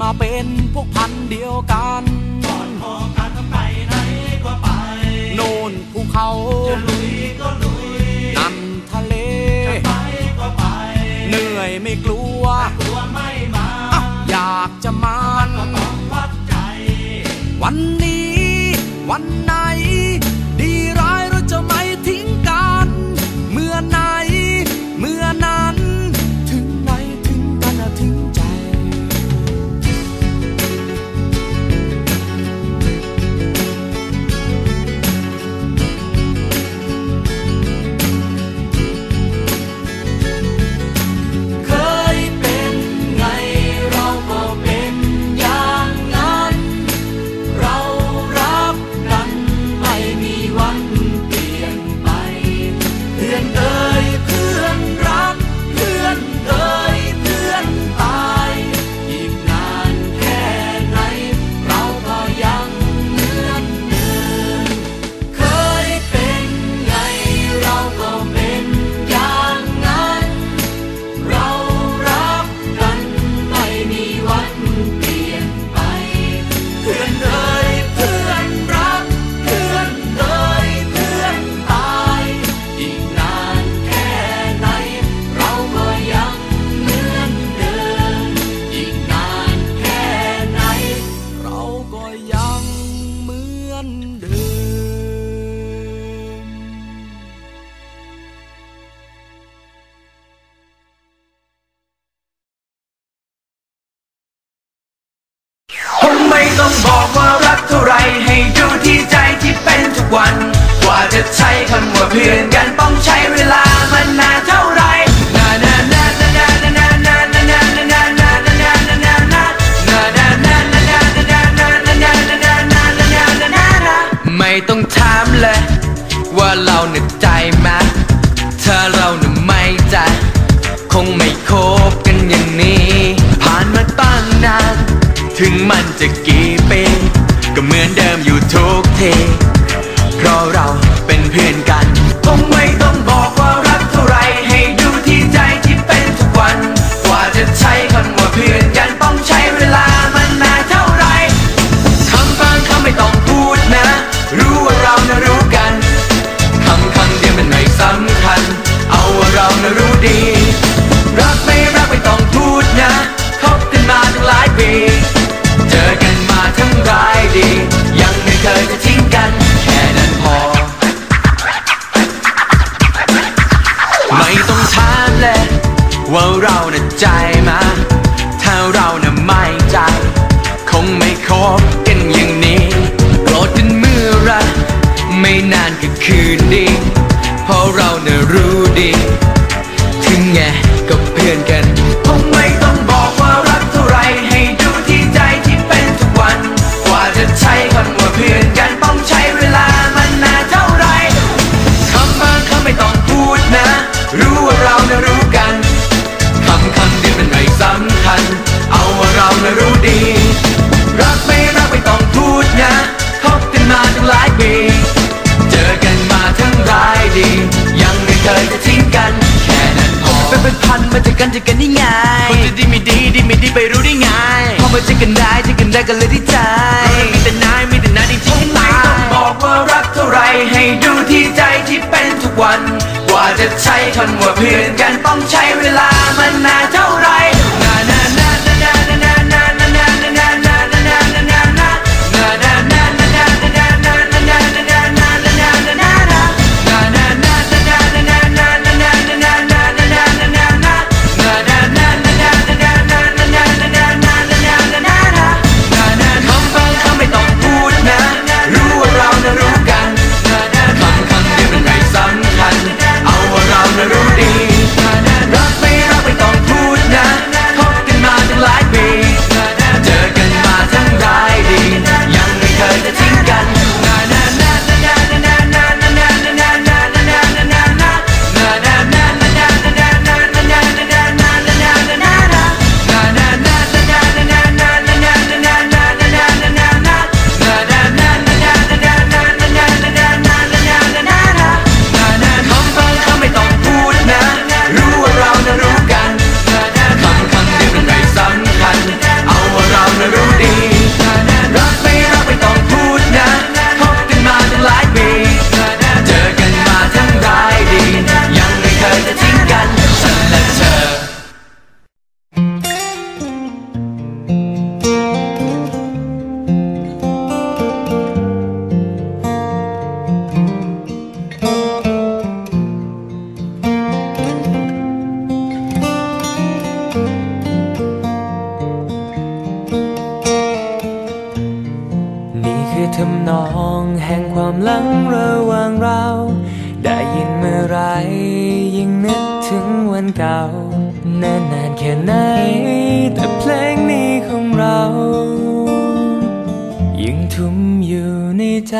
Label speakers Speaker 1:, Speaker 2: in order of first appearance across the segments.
Speaker 1: มาเป็นพ
Speaker 2: ว
Speaker 1: กพันธุ์เดียวกัน
Speaker 2: ก่อนพอกันไปไหนก็ไป
Speaker 1: โน่นภูเขา
Speaker 2: จะลุยก็ลุย
Speaker 1: นั่นทะเล
Speaker 2: จะไปก็ไป
Speaker 1: เหนื่อยไม่กลัว
Speaker 2: กลัวไม่มา
Speaker 1: อะอยากจะมัน
Speaker 2: ก็ต้องวัดใจ
Speaker 1: วันนี้วัน ต้อง
Speaker 3: บอกว่ารักเท่าไรให้ดูที่ใจที่เป็นทุกวัน กว่าจะใช้คำว่าเพื่อนกันต้องใช้เวลามันนานเท่าไรนานานานานานานานานานานานานานานานานานานาไม่ต้องถามเลย ว่าเราเหนื่อยใจไหมถ้าเราเหนื่อยไม่ใจ คงไม่คบกันอย่างนี้ ถึงมันจะกี่ปีก็เหมือนเดิมอยู่ทุกที เพราะเราเป็นเพื่อนกันคงไม่ nya Kau pikirkan อกันเจอกันได้
Speaker 1: ไงคนจะดีไม่ดีดีไม่ดีไปรู้ได้ไงพอมาเจอกันได้เจอกันได้ก็เลยได้ใจมีแต่นายมีแต่นายจริงๆไม่ต้องบอกว่ารักเท่าไรให้ดูที่ใจที่เป็นทุกวัน กว่าจะใช้คำว่าเพื่อนกันต้องใช้เวลามันนานเท่าไร ได้ยินเมื่อไรยิ่งนึก
Speaker 3: ถึงวันเก่านานนานแค่ไหน แต่เพลงนี้ของเรายังทุ่มอยู่ในใจ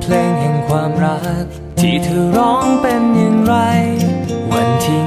Speaker 3: เพลงแห่งความรัก ที่เธอร้องเป็นอย่างไร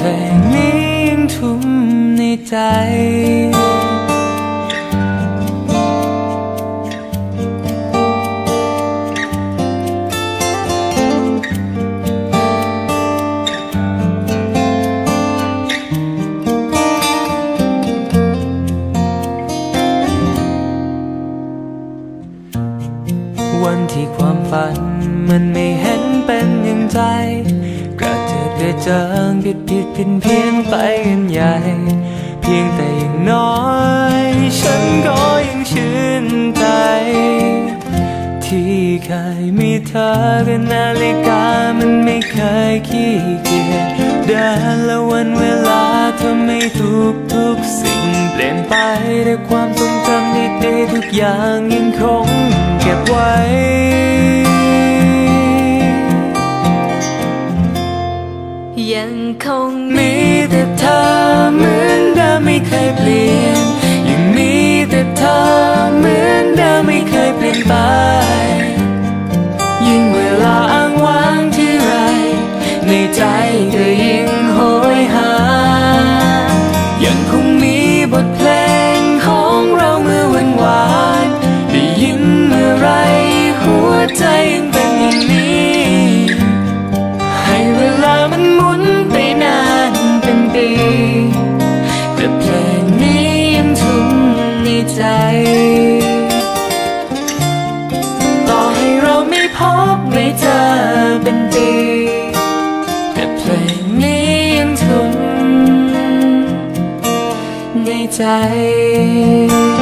Speaker 3: 对 เคยมีเธอกับนาฬิกามันไม่เคยขี้เกียจเดินและวันเวลาเธอไม่ทุกทุกสิ่งเปลี่ยนไปแต่ความทรงจำดีๆทุกอย่างยังคงเก็บไว้
Speaker 4: ยังคง
Speaker 3: มีแต่เธอเหมือนเดิมไม่เคยเปลี่ยนยังมีแต่เธอเหมือนเดิมไม่เคยเปลี่ยนไป Là ใจ